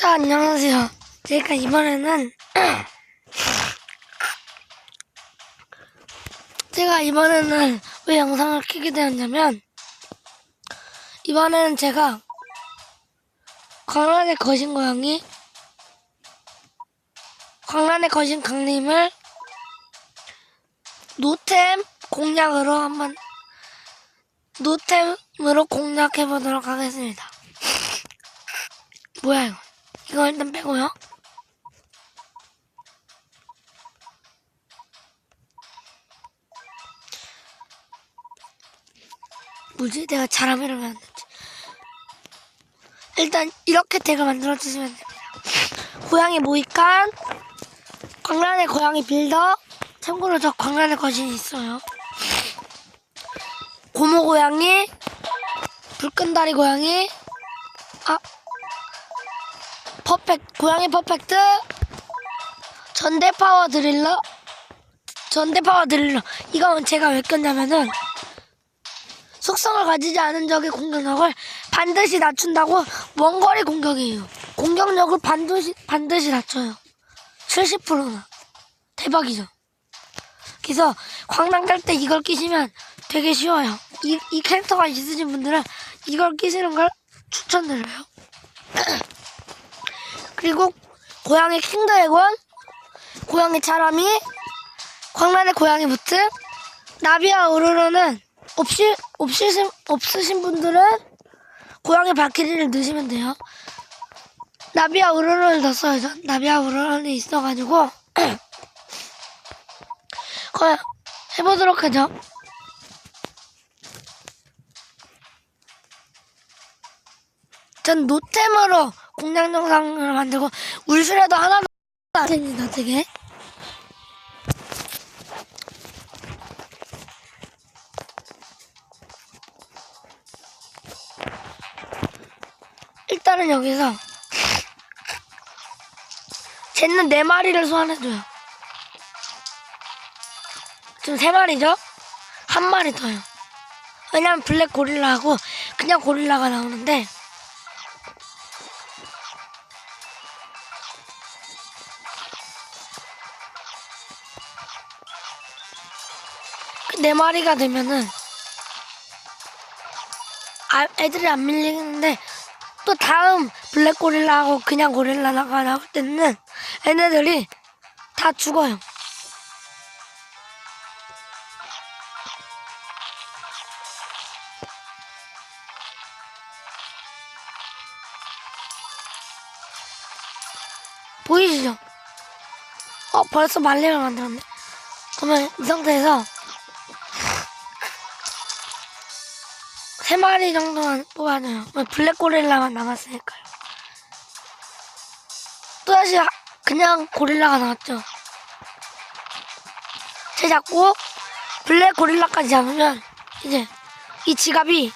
자, 안녕하세요. 제가 이번에는 제가 이번에는 왜 영상을 켜게 되었냐면 이번에는 제가 광란의 거신 고양이 광란의 거신 강림을 노템 공략으로 한번 노템으로 공략해 보도록 하겠습니다. 뭐야 이거? 이거 일단 빼고요. 뭐지? 내가 잘하면 이러면 안 되지. 일단 이렇게 덱을 만들어주시면 됩니다. 고양이 모이칸, 광란의 고양이 빌더, 참고로 저 광란의 거신이 있어요. 고모 고양이, 불끈다리 고양이, 퍼펙트, 고양이 퍼펙트, 전대 파워 드릴러, 전대 파워 드릴러. 이건 제가 왜 꼈냐면은, 속성을 가지지 않은 적의 공격력을 반드시 낮춘다고 원거리 공격이에요. 공격력을 반드시, 반드시 낮춰요. 70%나. 대박이죠. 그래서 광란 갈때 이걸 끼시면 되게 쉬워요. 이, 이 캐릭터가 있으신 분들은 이걸 끼시는 걸 추천드려요. 그리고 고양이 킹드래곤, 고양이 차라미, 광란의 고양이 무트, 나비와 우르르는 없이, 없으신, 없으신 분들은 고양이 발키리를 넣으시면 돼요. 나비와 우르르를 넣었어요. 전. 나비와 우르르는 있어가지고 해보도록 하죠. 전 노템으로 공략 영상을 만들고 울수라도 하나도 안 됩니다, 되게. 일단은 여기서 쟤는 네 마리를 소환해줘요. 지금 세 마리죠? 한 마리 더요. 왜냐면 블랙 고릴라하고 그냥 고릴라가 나오는데 그네 마리가 되면은 아, 애들이 안 밀리는데 또 다음 블랙 고릴라하고 그냥 고릴라가 나올 때는 얘네들이 다 죽어요. 보이시죠? 어, 벌써 말리를 만들었네. 그러면 이 상태에서 세 마리 정도만 뽑아줘요. 뭐 블랙 고릴라만 남았으니까요. 또다시 하- 그냥 고릴라가 나왔죠. 쟤 잡고 블랙 고릴라까지 잡으면 이제 이 지갑이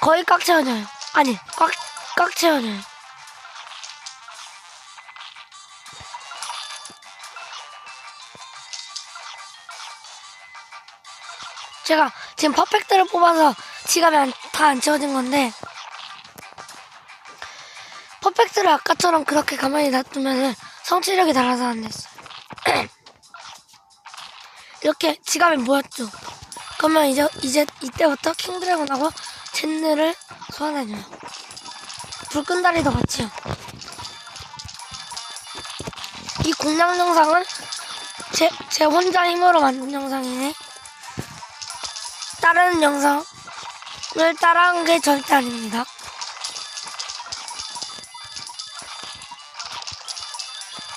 거의 꽉 채워져요. 아니, 꽉, 꽉 채워져요. 제가 지금 퍼펙트를 뽑아서 지갑이 다 안 채워진 건데 퍼펙트를 아까처럼 그렇게 가만히 놔두면 성취력이 달아서 안 됐어요. 이렇게 지갑에 모였죠. 그러면 이제 이제 이때부터 킹드래곤하고 젠느를 소환해줘요. 불끈 다리도 같이요. 이 공략 영상은 제, 제 혼자 힘으로 만든 영상이네. 다른 영상을 따라한 게 절대 아닙니다.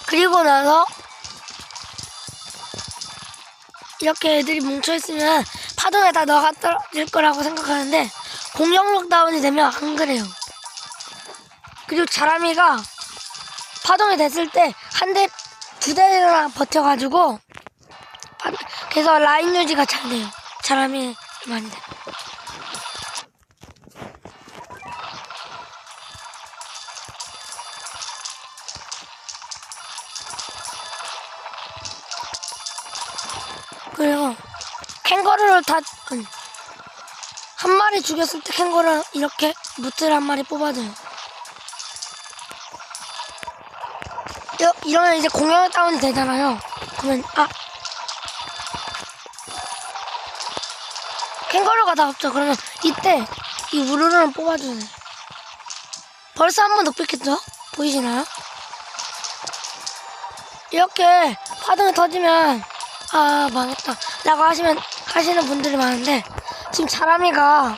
그리고 나서 이렇게 애들이 뭉쳐있으면 파동에다 넣어가 떨어질 거라고 생각하는데 공격력 다운이 되면 안 그래요. 그리고 자람이가 파동이 됐을 때 한 대, 두 대나 버텨가지고 파- 그래서 라인 유지가 잘 돼요. 자람이 돼. 그리고 캥거루를 다, 아니, 한 마리 죽였을 때 캥거루 이렇게 무트를 한 마리 뽑아줘요. 여, 이러면 이제 공룡 다운이 되잖아요. 그러면 아 캥거루가 다 없죠. 그러면 이때 이 우르르는 뽑아주세요. 벌써 한번 높였겠죠? 보이시나요? 이렇게 파동이 터지면 아 망했다 라고 하시면 하시는 분들이 많은데 지금 자람이가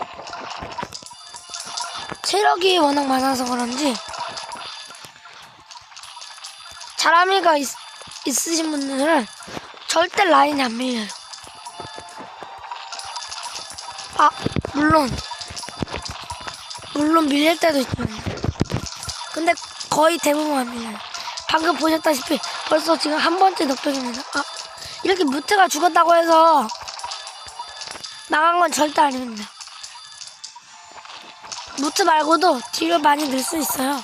체력이 워낙 많아서 그런지 자람이가 있, 있으신 분들은 절대 라인이 안 밀려요 아 물론. 물론 밀릴 때도 있지만. 근데 거의 대부분 안 밀려요. 방금 보셨다시피 벌써 지금 한 번째 넉백입니다. 아 이렇게 무트가 죽었다고 해서 나간 건 절대 아닙니다. 무트 말고도 뒤를 많이 늘 수 있어요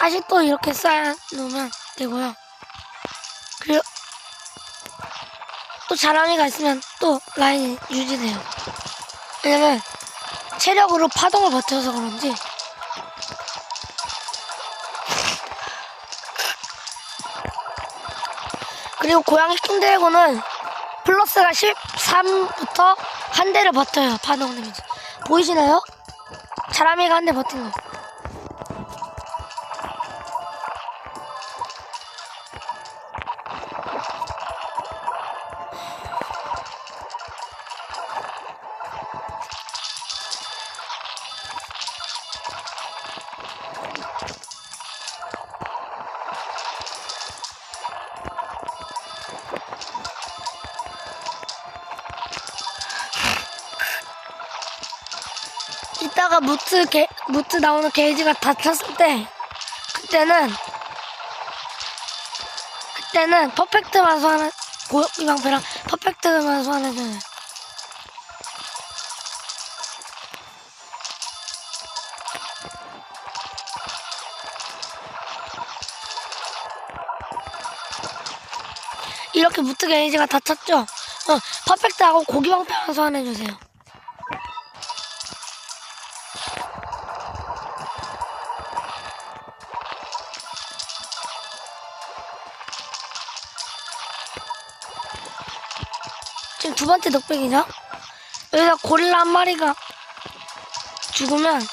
다시 또 이렇게 쌓아 놓으면 되고요. 그리고 또 자랑이가 있으면 또 라인이 유지돼요. 왜냐면 체력으로 파동을 버텨서 그런지 그리고 고양이 킹드래곤은 플러스가 13부터 한 대를 버텨요. 파동 데미지. 보이시나요? 자람이가 한 대 버틴 거. 이따가 무트 게, 무트 나오는 게이지가 다 찼을 때 그때는 그때는 퍼펙트만 소환해 고이방패랑 퍼펙트만 소환해줘요. 이렇게 무트 게이지가 다 찼죠? 어, 퍼펙트하고 고기 방패만 소환해주세요. 지금 두 번째 넉백이죠? 여기서 고릴라 한 마리가 죽으면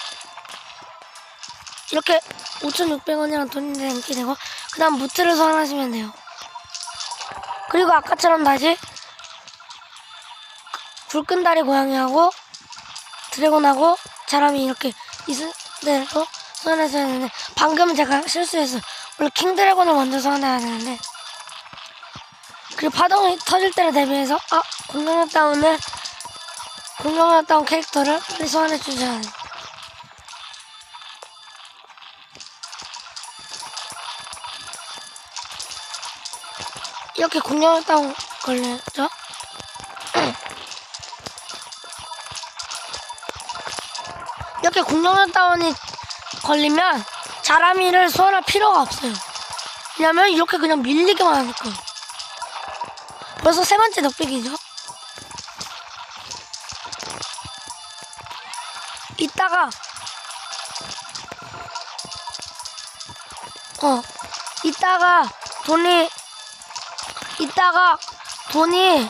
이렇게 5,600원이랑 돈이 남게 되고 그 다음 무트를 소환하시면 돼요. 그리고 아까처럼 다시 붉은 다리 고양이하고 드래곤하고 사람이 이렇게 있을 대로 소환해서 해야 되는데 방금 제가 실수했어요. 원래 킹드래곤을 먼저 소환해야 되는데 그리고 파동이 터질 때를 대비해서 아 공룡의 다운을 공룡의 다운 캐릭터를 빨리 소환해 주셔야 돼요. 이렇게 공룡의 다운 걸렸죠? 이렇게 공룡의 다운이 걸리면 자라미를 소환할 필요가 없어요. 왜냐면 이렇게 그냥 밀리기만 하니까. 벌써 세 번째 넉백이죠? 이따가 어 이따가 돈이 이따가 돈이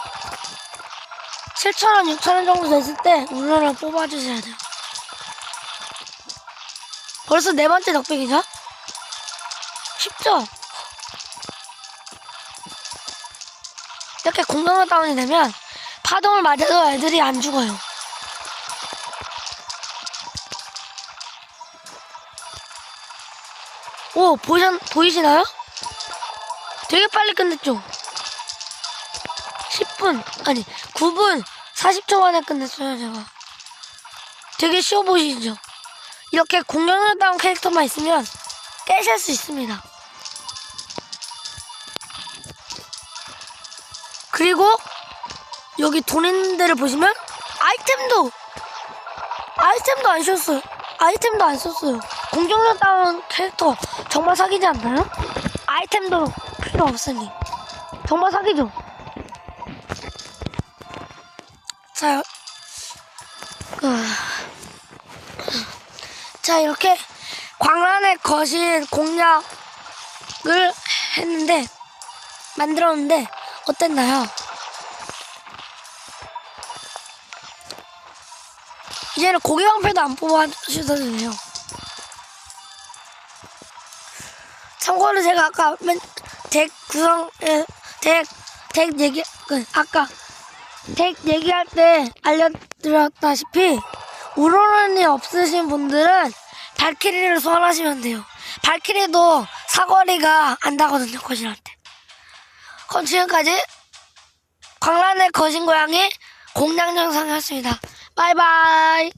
7천원 6천원 정도 됐을 때 우르르 뽑아주셔야 돼요 벌써 네 번째 넉백이죠? 쉽죠? 이렇게 공룡을 다운이 되면 파동을 맞아도 애들이 안 죽어요. 오, 보이시, 보이시나요? 되게 빨리 끝냈죠? 10분, 아니, 9분 40초 만에 끝냈어요, 제가. 되게 쉬워 보이시죠? 이렇게 공룡을 다운 캐릭터만 있으면 깨실 수 있습니다. 그리고 여기 돈 있는 데를 보시면 아이템도 아이템도 안 썼어요. 아이템도 안 썼어요. 공중전 다운 캐릭터 정말 사기지 않나요? 아이템도 필요 없으니 정말 사기죠. 자, 그, 자 이렇게 광란의 거신 공략을 했는데 만들었는데 어땠나요? 이제는 고기 방패도 안 뽑아주셔도 되네요. 참고로 제가 아까 맨, 덱 구성, 에, 덱, 덱 얘기, 그, 아까 덱 얘기할 때 알려드렸다시피 우로른이 없으신 분들은 발키리를 소환하시면 돼요. 발키리도 사거리가 안 나거든요, 거신한테. 그럼 지금까지 광란의 거신 고양이 공략 영상이었습니다. 바이바이.